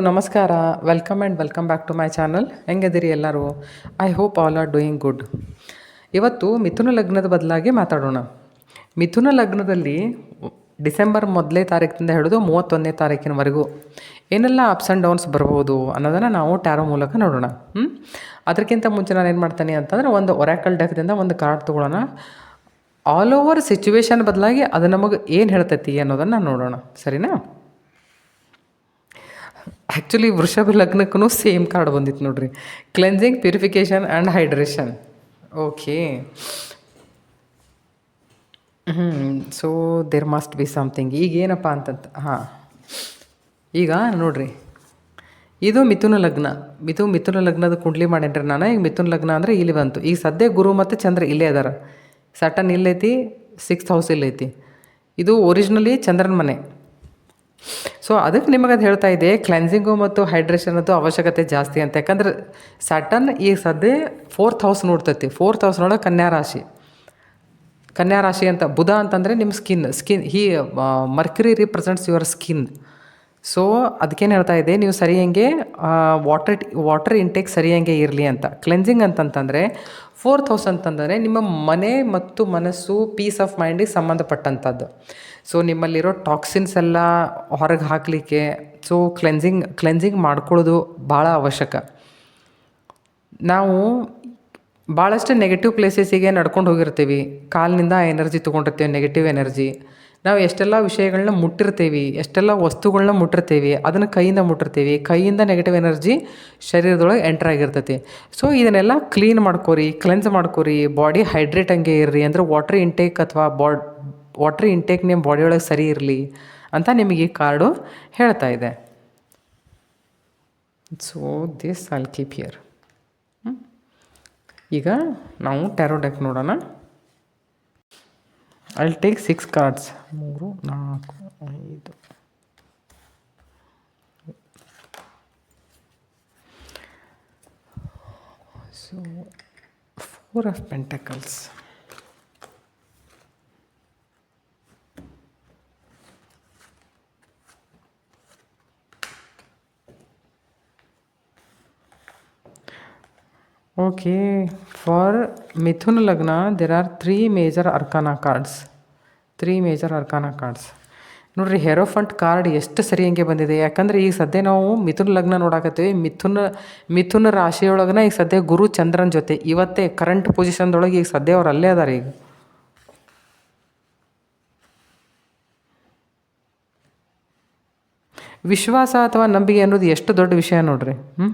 ನಮಸ್ಕಾರ. Welcome and welcome back to my channel ಹೆಂಗಿದ್ದೀರಿ ಎಲ್ಲರೂ? I hope all are doing good ಇವತ್ತು ಮಿಥುನ ಲಗ್ನದ ಬದಲಾಗಿ ಮಾತಾಡೋಣ. ಮಿಥುನ ಲಗ್ನದಲ್ಲಿ ಡಿಸೆಂಬರ್ ಮೊದಲನೇ ತಾರೀಕಿನಿಂದ ಹಿಡಿದು ಮೂವತ್ತೊಂದನೇ ತಾರೀಕಿನವರೆಗೂ ಏನೆಲ್ಲ ಅಪ್ಸ್ ಆ್ಯಂಡ್ ಡೌನ್ಸ್ ಬರ್ಬೋದು ಅನ್ನೋದನ್ನು ನಾವು ಟ್ಯಾರೋ ಮೂಲಕ ನೋಡೋಣ. ಹ್ಞೂ ಅದಕ್ಕಿಂತ ಮುಂಚೆ ನಾನು ಏನು ಮಾಡ್ತೀನಿ ಅಂತಂದರೆ ಒಂದು ಒರಾಕಲ್ ಡೆಕ್ದಿಂದ ಒಂದು ಕಾರ್ಡ್ ತೊಗೊಳ್ಳೋಣ. ಆಲ್ ಓವರ್ ಸಿಚುವೇಶನ್ ಬದಲಾಗಿ ಅದು ನಮಗೆ ಏನು ಹೇಳ್ತೈತಿ ಅನ್ನೋದನ್ನು ನೋಡೋಣ. ಸರಿನಾ? ಆ್ಯಕ್ಚುಲಿ ವೃಷಭ ಲಗ್ನಕ್ಕೂ ಸೇಮ್ ಕಾರ್ಡ್ ಬಂದಿತ್ತು ನೋಡ್ರಿ. Cleansing purification and hydration okay hmm so there must be something ಈಗ ಏನಪ್ಪ ಅಂತಂತ, ಹಾಂ. ಈಗ ನೋಡ್ರಿ. ಇದು ಮಿಥುನ ಲಗ್ನ. ಮಿಥು ಮಿಥುನ ಲಗ್ನದ ಕುಂಡ್ಲಿ ಮಾಡೇನ್ರಿ ನಾನು. ಈಗ ಮಿಥುನ ಲಗ್ನ ಅಂದರೆ ಇಲ್ಲಿ ಬಂತು. ಈಗ ಸದ್ಯ ಗುರು ಮತ್ತು ಚಂದ್ರ ಇಲ್ಲೇ ಅದಾರ. ಸಟನ್ ಇಲ್ಲೈತಿ ಸಿಕ್ಸ್ತ್ ಹೌಸ್ ಇಲ್ಲೈತಿ. ಇದು ಒರಿಜಿನಲಿ ಚಂದ್ರನ ಮನೆ. ಸೊ ಅದಕ್ಕೆ ನಿಮಗೆ ಅದು ಹೇಳ್ತಾ ಇದೆ ಕ್ಲೆನ್ಸಿಂಗು ಮತ್ತು ಹೈಡ್ರೇಷನದ್ದು ಅವಶ್ಯಕತೆ ಜಾಸ್ತಿ ಅಂತ. ಯಾಕಂದ್ರೆ ಸಟನ್ ಈಗ ಸದ್ಯ ಫೋರ್ತ್ ಹೌಸ್ ನೋಡ್ತೈತಿ ಫೋರ್ತ್ ಹೌಸ್ ನೋಡೋ ಕನ್ಯಾ ರಾಶಿ. ಕನ್ಯಾ ರಾಶಿ ಅಂತ, ಬುಧ ಅಂತಂದರೆ ನಿಮ್ಮ skin skin he Mercury represents your skin so ಅದಕ್ಕೇನು ಹೇಳ್ತಾ ಇದೆ ನೀವು ಸರಿಯಂಗೆ ವಾಟರ್ ವಾಟರ್ ಇಂಟೇಕ್ ಸರಿಯಂಗೆ ಇರಲಿ ಅಂತ. ಕ್ಲೆನ್ಸಿಂಗ್ ಅಂತಂತಂದರೆ ಫೋರ್ತ್ ಹೌಸ್ ಅಂತಂದರೆ ನಿಮ್ಮ ಮನೆ ಮತ್ತು ಮನಸ್ಸು ಪೀಸ್ ಆಫ್ ಮೈಂಡಿಗೆ ಸಂಬಂಧಪಟ್ಟಂಥದ್ದು ಸೊ ನಿಮ್ಮಲ್ಲಿರೋ ಟಾಕ್ಸಿನ್ಸ್ ಎಲ್ಲ ಹೊರಗೆ ಹಾಕಲಿಕ್ಕೆ ಸೊ ಕ್ಲೆನ್ಸಿಂಗ್ ಕ್ಲೆನ್ಸಿಂಗ್ ಮಾಡ್ಕೊಳ್ಳೋದು ಭಾಳ ಅವಶ್ಯಕ. ನಾವು ಭಾಳಷ್ಟು ನೆಗೆಟಿವ್ ಪ್ಲೇಸಸ್ಸಿಗೆ ನಡ್ಕೊಂಡು ಹೋಗಿರ್ತೀವಿ. ಕಾಲಿನಿಂದ ಎನರ್ಜಿ ತೊಗೊಂಡಿರ್ತೀವಿ ನೆಗೆಟಿವ್ ಎನರ್ಜಿ ನಾವು ಎಷ್ಟೆಲ್ಲ ವಿಷಯಗಳನ್ನ ಮುಟ್ಟಿರ್ತೀವಿ, ಎಷ್ಟೆಲ್ಲ ವಸ್ತುಗಳನ್ನ ಮುಟ್ಟಿರ್ತೀವಿ, ಅದನ್ನು ಕೈಯಿಂದ ಮುಟ್ಟಿರ್ತೀವಿ, ಕೈಯಿಂದ ನೆಗೆಟಿವ್ ಎನರ್ಜಿ ಶರೀರದೊಳಗೆ ಎಂಟರ್ ಆಗಿರ್ತೈತಿ. ಸೊ ಇದನ್ನೆಲ್ಲ ಕ್ಲೀನ್ ಮಾಡ್ಕೊರಿ ಕ್ಲೆನ್ಸ್ ಮಾಡ್ಕೊರಿ ಬಾಡಿ ಹೈಡ್ರೇಟ್ ಹಂಗೆ ಇರ್ರಿ ಅಂದ್ರೆ ವಾಟ್ರ್ ಇಂಟೇಕ್ ಅಥವಾ ಬಾಡ್ ವಾಟ್ರ್ ಇಂಟೇಕ್ ನಿಮ್ಮ ಬಾಡಿ ಒಳಗೆ ಸರಿ ಇರಲಿ ಅಂತ ನಿಮಗೆ ಈ ಕಾರ್ಡು ಹೇಳ್ತಾ ಇದೆ. So this all keep here ಈಗ ನಾವು ಟ್ಯಾರೋ ಡೆಕ್ ನೋಡೋಣ. ಐಲ್ ಟೇಕ್ ಸಿಕ್ಸ್ ಕಾರ್ಡ್ಸ್ ಮೂರು ನಾಲ್ಕು ಐದು. So four of pentacles okay for ಮಿಥುನ್ ಲಗ್ನ there are three major arcana cards three major arcana cards ನೋಡ್ರಿ ಹೆರೋಫಂಟ್ ಕಾರ್ಡ್ ಎಷ್ಟು ಸರಿ ಹಂಗೆ ಬಂದಿದೆ. ಯಾಕಂದರೆ ಈಗ ಸದ್ಯ ನಾವು ಮಿಥುನ್ ಲಗ್ನ ನೋಡಾಕತ್ತೀವಿ. ಮಿಥುನ ಮಿಥುನ ರಾಶಿಯೊಳಗನ ಈಗ ಸದ್ಯ ಗುರು ಚಂದ್ರನ ಜೊತೆ, ಇವತ್ತೇ ಕರೆಂಟ್ ಪೊಸಿಷನ್ದೊಳಗೆ ಈಗ ಸದ್ಯ ಅವ್ರು ಅಲ್ಲೇ ಅದಾರ ಈಗ. ವಿಶ್ವಾಸ ಅಥವಾ ನಂಬಿಕೆ ಅನ್ನೋದು ಎಷ್ಟು ದೊಡ್ಡ ವಿಷಯ ನೋಡ್ರಿ ಹ್ಞೂ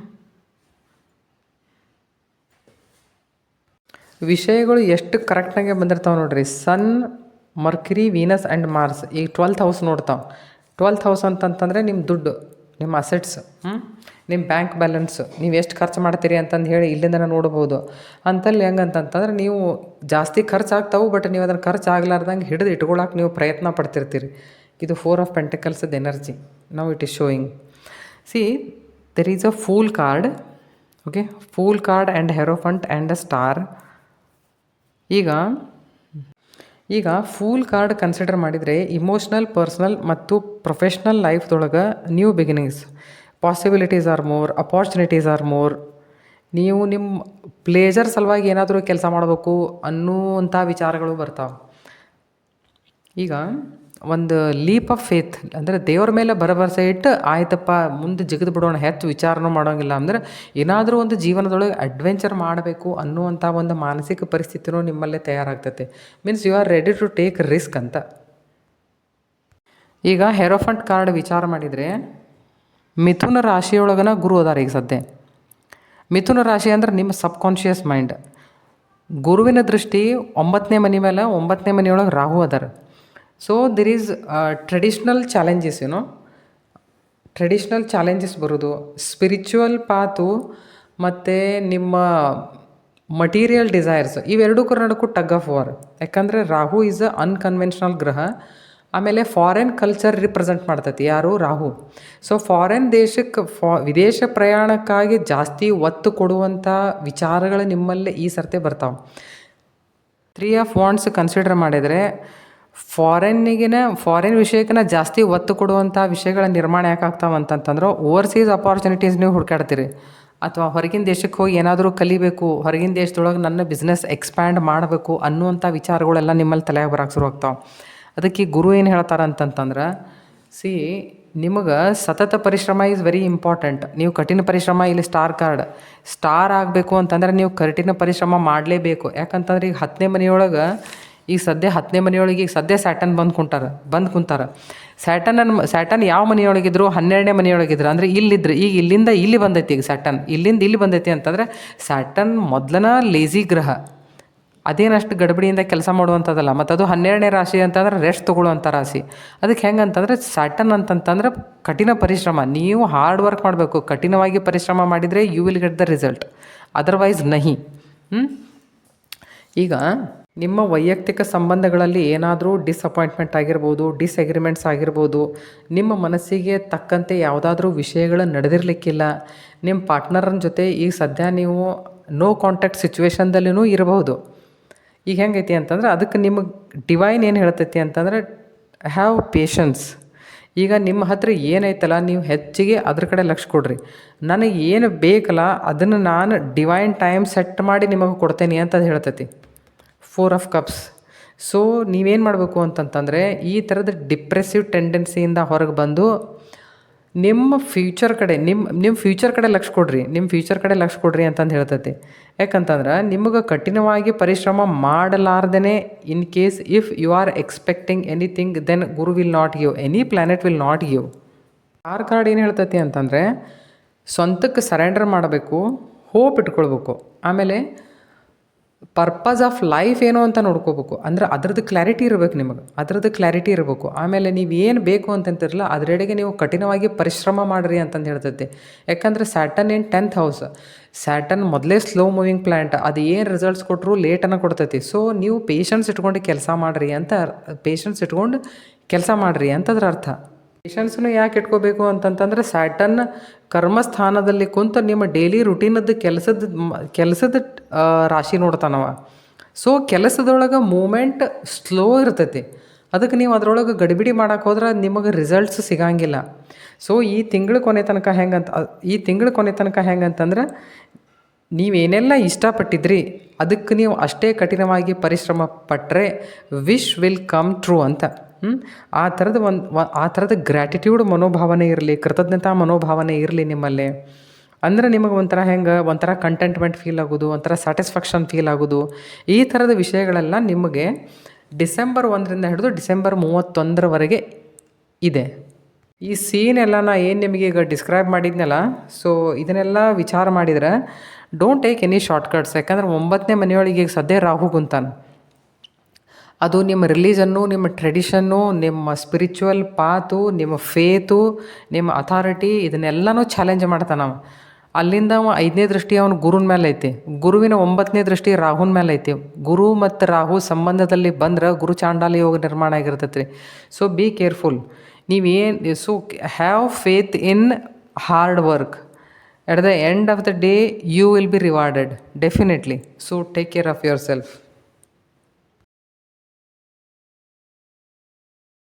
ವಿಷಯಗಳು ಎಷ್ಟು ಕರೆಕ್ಟಾಗೆ ಬಂದಿರ್ತಾವೆ ನೋಡ್ರಿ. Sun Mercury Venus and Mars ಈಗ ಟ್ವೆಲ್ತ್ ಹೌಸ್ ನೋಡ್ತಾವೆ. ಟ್ವೆಲ್ತ್ ಹೌಸ್ ಅಂತಂತಂದರೆ ನಿಮ್ಮ ದುಡ್ಡು ನಿಮ್ಮ ಅಸೆಟ್ಸ್ ನಿಮ್ಮ ಬ್ಯಾಂಕ್ ಬ್ಯಾಲೆನ್ಸ್ ನೀವು ಎಷ್ಟು ಖರ್ಚು ಮಾಡ್ತೀರಿ ಅಂತಂದು ಹೇಳಿ ಇಲ್ಲಿಂದ ನೋಡ್ಬೋದು. ಅಂತಲ್ಲಿ ಹೆಂಗಂತಂತಂದ್ರೆ ನೀವು ಜಾಸ್ತಿ ಖರ್ಚು ಆಗ್ತಾವೆ ಬಟ್ ನೀವು ಅದನ್ನು ಖರ್ಚು ಆಗ್ಲಾರ್ದಂಗೆ ಹಿಡಿದು ಇಟ್ಕೊಳಕ್ಕೆ ನೀವು ಪ್ರಯತ್ನ ಪಡ್ತಿರ್ತೀರಿ. ಇದು ಫೋರ್ ಆಫ್ ಪೆಂಟಿಕಲ್ಸದ ಎನರ್ಜಿ ನಾವು it is showing see there is a fool card okay fool card and hierophant and a star ಈಗ ಈಗ ಫೂಲ್ ಕಾರ್ಡ್ ಕನ್ಸಿಡರ್ ಮಾಡಿದರೆ ಇಮೋಷ್ನಲ್ ಪರ್ಸ್ನಲ್ ಮತ್ತು professional ಲೈಫ್ದೊಳಗೆ new beginnings possibilities are more opportunities are more ನೀವು ನಿಮ್ಮ pleasure ಸಲುವಾಗಿ ಏನಾದರೂ ಕೆಲಸ ಮಾಡಬೇಕು ಅನ್ನುವಂಥ ವಿಚಾರಗಳು ಬರ್ತಾವೆ. ಈಗ ಒಂದು ಲೀಪ್ ಆಫ್ ಫೇತ್ ಅಂದರೆ ದೇವ್ರ ಮೇಲೆ ಭರವಸೆ ಇಟ್ಟು, ಆಯ್ತಪ್ಪ, ಮುಂದೆ ಜಿಗಿದು ಬಿಡೋಣ, ಹೆಚ್ಚು ವಿಚಾರನೂ ಮಾಡೋಂಗಿಲ್ಲ. ಅಂದ್ರೆ ಏನಾದರೂ ಒಂದು ಜೀವನದೊಳಗೆ ಅಡ್ವೆಂಚರ್ ಮಾಡಬೇಕು ಅನ್ನುವಂಥ ಒಂದು ಮಾನಸಿಕ ಪರಿಸ್ಥಿತಿನೂ ನಿಮ್ಮಲ್ಲೇ ತಯಾರಾಗ್ತೈತೆ. Means you are ready to take risk ಅಂತ. ಈಗ ಹೆರೋಫಂಟ್ ಕಾರ್ಡ್ ವಿಚಾರ ಮಾಡಿದರೆ, ಮಿಥುನ ರಾಶಿಯೊಳಗನ ಗುರು ಅದಾರ ಈಗ ಸದ್ಯ. ಮಿಥುನ ರಾಶಿ ಅಂದ್ರೆ ನಿಮ್ಮ ಸಬ್ಕಾನ್ಷಿಯಸ್ ಮೈಂಡ್ ಗುರುವಿನ ದೃಷ್ಟಿ ಒಂಬತ್ತನೇ ಮನೆ ಮೇಲೆ ಒಂಬತ್ತನೇ ಮನೆಯೊಳಗೆ ರಾಹು ಅದಾರ. So there is traditional challenges ಏನೋ ಟ್ರೆಡಿಷ್ನಲ್ ಚಾಲೆಂಜಸ್ ಬರೋದು. ಸ್ಪಿರಿಚುವಲ್ ಪಾತು ಮತ್ತು ನಿಮ್ಮ ಮಟೀರಿಯಲ್ ಡಿಸೈರ್ಸ್ ಇವೆರಡೂ ಕರ್ನಾಟಕಕ್ಕೂ ಟಗ್ ಆಫ್ ವಾರ್ ಯಾಕಂದರೆ ರಾಹು ಈಸ್ ಅ ಅನ್ಕನ್ವೆನ್ಷನಲ್ ಗ್ರಹ. ಆಮೇಲೆ ಫಾರಿನ್ ಕಲ್ಚರ್ ರಿಪ್ರೆಸೆಂಟ್ ಮಾಡ್ತೈತಿ. ಯಾರು? ರಾಹು. ಸೊ ಫಾರಿನ್ ದೇಶಕ್ಕೆ ಫಾ, ವಿದೇಶ ಪ್ರಯಾಣಕ್ಕಾಗಿ ಜಾಸ್ತಿ ಒತ್ತು ಕೊಡುವಂಥ ವಿಚಾರಗಳು ನಿಮ್ಮಲ್ಲೇ ಈ ಸರ್ತೆ ಬರ್ತಾವೆ. ತ್ರೀ ಆಫ್ ವಾಂಡ್ಸ್ ಕನ್ಸಿಡರ್ ಮಾಡಿದರೆ ಫಾರಿನ್ನಿಗಿನ, ಫಾರಿನ್ ವಿಷಯಕ್ಕಿನ ಜಾಸ್ತಿ ಒತ್ತು ಕೊಡುವಂಥ ವಿಷಯಗಳ ನಿರ್ಮಾಣ ಯಾಕೆ ಅಂತಂತಂದ್ರೆ ಓವರ್ಸೀಸ್ ಅಪಾರ್ಚುನಿಟೀಸ್ ನೀವು ಹುಡ್ಕಾಡ್ತೀರಿ ಅಥವಾ ಹೊರಗಿನ ದೇಶಕ್ಕೆ ಹೋಗಿ ಏನಾದರೂ ಕಲಿಬೇಕು, ಹೊರಗಿನ ದೇಶದೊಳಗೆ ನನ್ನ ಬಿಸ್ನೆಸ್ ಎಕ್ಸ್ಪ್ಯಾಂಡ್ ಮಾಡಬೇಕು ಅನ್ನುವಂಥ ವಿಚಾರಗಳೆಲ್ಲ ನಿಮ್ಮಲ್ಲಿ ತಲೆಯಾಗ ಬರಕ್ಕೆ ಶುರು ಆಗ್ತಾವೆ. ಅದಕ್ಕೆ ಗುರು ಏನು ಹೇಳ್ತಾರೆ ಅಂತಂತಂದ್ರೆ, ಸಿ, ನಿಮಗೆ ಸತತ ಪರಿಶ್ರಮ ಈಸ್ ವೆರಿ ಇಂಪಾರ್ಟೆಂಟ್ ನೀವು ಕಠಿಣ ಪರಿಶ್ರಮ, ಇಲ್ಲಿ ಸ್ಟಾರ್ ಕಾರ್ಡ್ ಸ್ಟಾರ್ ಆಗಬೇಕು ಅಂತಂದ್ರೆ ನೀವು ಕಠಿಣ ಪರಿಶ್ರಮ ಮಾಡಲೇಬೇಕು. ಯಾಕಂತಂದ್ರೆ ಈಗ ಹತ್ತನೇ ಮನೆಯೊಳಗೆ ಈಗ ಸದ್ಯ ಹತ್ತನೇ ಮನೆಯೊಳಗೆ ಈಗ ಸದ್ಯ ಸ್ಯಾಟನ್ ಬಂದು ಕುಂಟಾರ, ಬಂದು ಕುಂತಾರ. ಸ್ಯಾಟನ್ ಸ್ಯಾಟನ್ ಯಾವ ಮನೆಯೊಳಗಿದ್ರು ಹನ್ನೆರಡನೇ ಮನೆಯೊಳಗಿದ್ರು ಅಂದರೆ ಇಲ್ಲಿದ್ರು, ಈಗ ಇಲ್ಲಿಂದ ಇಲ್ಲಿ ಬಂದೈತಿ ಈಗ ಸ್ಯಾಟನ್. ಇಲ್ಲಿಂದ ಇಲ್ಲಿ ಬಂದೈತಿ ಅಂತಂದ್ರೆ ಸ್ಯಾಟನ್ ಮೊದಲನ ಲೇಜಿ ಗ್ರಹ. ಅದೇನಷ್ಟು ಗಡಬಡಿಯಿಂದ ಕೆಲಸ ಮಾಡುವಂಥದ್ದಲ್ಲ. ಮತ್ತು ಅದು ಹನ್ನೆರಡನೇ ರಾಶಿ ಅಂತಂದ್ರೆ ರೆಸ್ಟ್ ತೊಗೊಳ್ಳುವಂಥ ರಾಶಿ. ಅದಕ್ಕೆ ಹೆಂಗೆ ಅಂತಂದರೆ ಸ್ಯಾಟನ್ ಅಂತಂತಂದ್ರೆ ಕಠಿಣ ಪರಿಶ್ರಮ. ನೀವು ಹಾರ್ಡ್ ವರ್ಕ್ ಮಾಡಬೇಕು. ಕಠಿಣವಾಗಿ ಪರಿಶ್ರಮ ಮಾಡಿದರೆ you will get the result otherwise ನಹಿ. ಈಗ ನಿಮ್ಮ ವೈಯಕ್ತಿಕ ಸಂಬಂಧಗಳಲ್ಲಿ ಏನಾದರೂ ಡಿಸಪಾಯಿಂಟ್ಮೆಂಟ್ ಆಗಿರ್ಬೋದು ಡಿಸ್ಅಗ್ರಿಮೆಂಟ್ಸ್ ಆಗಿರ್ಬೋದು, ನಿಮ್ಮ ಮನಸ್ಸಿಗೆ ತಕ್ಕಂತೆ ಯಾವುದಾದ್ರೂ ವಿಷಯಗಳು ನಡೆದಿರಲಿಕ್ಕಿಲ್ಲ, ನಿಮ್ಮ ಪಾರ್ಟ್ನರನ ಜೊತೆ ಈಗ ಸದ್ಯ ನೀವು ನೋ ಕಾಂಟ್ಯಾಕ್ಟ್ ಸಿಚುವೇಶನ್ದಲ್ಲಿನೂ ಇರಬಹುದು ಈಗ ಹೆಂಗೈತಿ ಅಂತಂದ್ರೆ ಅದಕ್ಕೆ ನಿಮಗೆ ಡಿವೈನ್ ಏನು ಹೇಳ್ತೈತಿ ಅಂತಂದ್ರೆ ಹ್ಯಾವ್ ಪೇಷನ್ಸ್ ಈಗ ನಿಮ್ಮ ಹತ್ರ ಏನೈತಲ್ಲ, ನೀವು ಹೆಚ್ಚಿಗೆ ಅದ್ರ ಕಡೆ ಲಕ್ಷ ಕೊಡ್ರಿ. ನನಗೆ ಏನು ಬೇಕಲ್ಲ, ಅದನ್ನು ನಾನು ಡಿವೈನ್ ಟೈಮ್ ಸೆಟ್ ಮಾಡಿ ನಿಮಗೆ ಕೊಡ್ತೇನೆ ಅಂತ ಹೇಳ್ತೈತಿ. ಫೋರ್ ಆಫ್ ಕಪ್ಸ್ ಸೊ ನೀವೇನು ಮಾಡಬೇಕು ಅಂತಂತಂದರೆ, ಈ ಥರದ ಡಿಪ್ರೆಸಿವ್ ಟೆಂಡೆನ್ಸಿಯಿಂದ ಹೊರಗೆ ಬಂದು, ನಿಮ್ಮ ಫ್ಯೂಚರ್ ಕಡೆ ನಿಮ್ಮ ನಿಮ್ಮ ಫ್ಯೂಚರ್ ಕಡೆ ಲಕ್ಷ ಕೊಡ್ರಿ ನಿಮ್ಮ ಫ್ಯೂಚರ್ ಕಡೆ ಲಕ್ಷ ಕೊಡ್ರಿ ಅಂತಂದು ಹೇಳ್ತೈತಿ. ಯಾಕಂತಂದ್ರೆ, ನಿಮಗೆ ಕಠಿಣವಾಗಿ ಪರಿಶ್ರಮ ಮಾಡಲಾರ್ದೇ in case if you are expecting anything then Guru will not give any planet will not give or card ಏನು ಹೇಳ್ತೈತಿ ಅಂತಂದರೆ ಸ್ವಂತಕ್ಕೆ ಸರೆಂಡರ್ ಮಾಡಬೇಕು ಹೋಪ್ ಇಟ್ಕೊಳ್ಬೇಕು. ಆಮೇಲೆ ಪರ್ಪಸ್ ಆಫ್ ಲೈಫ್ ಏನು ಅಂತ ನೋಡ್ಕೋಬೇಕು. ಅಂದ್ರೆ ಅದ್ರದ್ದು ಕ್ಲಾರಿಟಿ ಇರಬೇಕು ನಿಮಗೆ. ಅದ್ರದ್ದು ಕ್ಲಾರಿಟಿ ಇರಬೇಕು. ಆಮೇಲೆ ನೀವು ಏನು ಬೇಕು ಅಂತಂತಿರಲ್ಲ, ಅದರೆಡೆಗೆ ನೀವು ಕಠಿಣವಾಗಿ ಪರಿಶ್ರಮ ಮಾಡಿರಿ ಅಂತಂದು ಹೇಳ್ತೈತಿ. ಯಾಕಂದರೆ Saturn in tenth house Saturn ಮೊದಲೇ ಸ್ಲೋ ಮೂವಿಂಗ್ ಪ್ಲ್ಯಾಂಟ್ ಅದು ಏನು ರಿಸಲ್ಟ್ಸ್ ಕೊಟ್ಟರು ಲೇಟನ್ನು ಕೊಡ್ತೈತಿ. ಸೊ ನೀವು ಪೇಷನ್ಸ್ ಇಟ್ಕೊಂಡು ಕೆಲಸ ಮಾಡಿರಿ ಅಂತ ಪೇಷನ್ಸ್ ಇಟ್ಕೊಂಡು ಕೆಲಸ ಮಾಡಿರಿ ಅಂತದ್ರ ಅರ್ಥ. ಪೇಷನ್ಸ್ನು ಯಾಕೆ ಇಟ್ಕೋಬೇಕು ಅಂತಂತಂದರೆ ಸ್ಯಾಟನ್ ಕರ್ಮಸ್ಥಾನದಲ್ಲಿ ಕುಂತು ನಿಮ್ಮ ಡೈಲಿ ರುಟೀನದ್ದು ಕೆಲಸದ ಕೆಲಸದ ರಾಶಿ ನೋಡ್ತಾನವ. ಸೊ ಕೆಲಸದೊಳಗೆ ಮೂಮೆಂಟ್ ಸ್ಲೋ ಇರ್ತೈತಿ. ಅದಕ್ಕೆ ನೀವು ಅದರೊಳಗೆ ಗಡಿಬಿಡಿ ಮಾಡೋಕೆ ಹೋದ್ರೆ ನಿಮಗೆ ರಿಸಲ್ಟ್ಸ್ ಸಿಗಂಗಿಲ್ಲ. ಸೊ ಈ ತಿಂಗಳ ಕೊನೆ ತನಕ ಹೆಂಗಂತ ಈ ತಿಂಗಳ ಕೊನೆ ತನಕ ಹೆಂಗಂತಂದ್ರೆ ನೀವೇನೆಲ್ಲ ಇಷ್ಟಪಟ್ಟಿದ್ರಿ, ಅದಕ್ಕೆ ನೀವು ಅಷ್ಟೇ ಕಠಿಣವಾಗಿ ಪರಿಶ್ರಮ ಪಟ್ಟರೆ ವಿಶ್ ವಿಲ್ ಕಮ್ ಟ್ರೂ ಅಂತ. ಆ ಥರದ ಒಂದು ಆ ಥರದ ಗ್ರ್ಯಾಟಿಟ್ಯೂಡ್ ಮನೋಭಾವನೆ ಇರಲಿ, ಕೃತಜ್ಞತಾ ಮನೋಭಾವನೆ ಇರಲಿ ನಿಮ್ಮಲ್ಲಿ. ಅಂದ್ರೆ ನಿಮಗೆ ಒಂಥರ ಹೆಂಗೆ, ಒಂಥರ ಕಂಟೆಂಟ್ಮೆಂಟ್ ಫೀಲ್ ಆಗೋದು, ಒಂಥರ ಸ್ಯಾಟಿಸ್ಫ್ಯಾಕ್ಷನ್ ಫೀಲ್ ಆಗೋದು. ಈ ಥರದ ವಿಷಯಗಳೆಲ್ಲ ನಿಮಗೆ ಡಿಸೆಂಬರ್ ಒಂದರಿಂದ ಹಿಡಿದು ಡಿಸೆಂಬರ್ ಮೂವತ್ತೊಂದರವರೆಗೆ ಇದೆ. ಈ ಸೀನ್ ಎಲ್ಲ ನಾ ಏನು ನಿಮಗೆ ಈಗ ಡಿಸ್ಕ್ರೈಬ್ ಮಾಡಿದ್ನಲ್ಲ ಸೊ ಇದನ್ನೆಲ್ಲ ವಿಚಾರ ಮಾಡಿದ್ರೆ ಡೋಂಟ್ ಟೇಕ್ ಎನಿ ಶಾರ್ಟ್ಕಟ್ಸ್ ಯಾಕಂದ್ರೆ ಒಂಬತ್ತನೇ ಮನೆಯೊಳಗೆ ಈಗ ಸದ್ಯ ರಾಹು ಕುಂತಾನೆ. ಅದು ನಿಮ್ಮ ರಿಲೀಜನ್ನು, ನಿಮ್ಮ ಟ್ರೆಡಿಷನ್ನು, ನಿಮ್ಮ ಸ್ಪಿರಿಚುವಲ್ ಪಾತು, ನಿಮ್ಮ ಫೇತು, ನಿಮ್ಮ ಅಥಾರಿಟಿ ಇದನ್ನೆಲ್ಲನೂ ಚಾಲೆಂಜ್ ಮಾಡ್ತಾನೆ ಅವ ಅಲ್ಲಿಂದ ಅವ ಐದನೇ ದೃಷ್ಟಿ ಅವನ ಗುರುನ ಮೇಲೆ ಐತಿ. ಗುರುವಿನ ಒಂಬತ್ತನೇ ದೃಷ್ಟಿ ರಾಹುನ ಮೇಲೆ ಐತಿ. ಗುರು ಮತ್ತು ರಾಹು ಸಂಬಂಧದಲ್ಲಿ ಬಂದ್ರೆ ಗುರು ಚಾಂಡಾಲ ಯೋಗ ನಿರ್ಮಾಣ ಆಗಿರ್ತೈತೆ ಸೊ ಬಿ ಕೇರ್ಫುಲ್ ನೀವೇನು so have faith in hard work at the end of the day you will be rewarded definitely so take care of yourself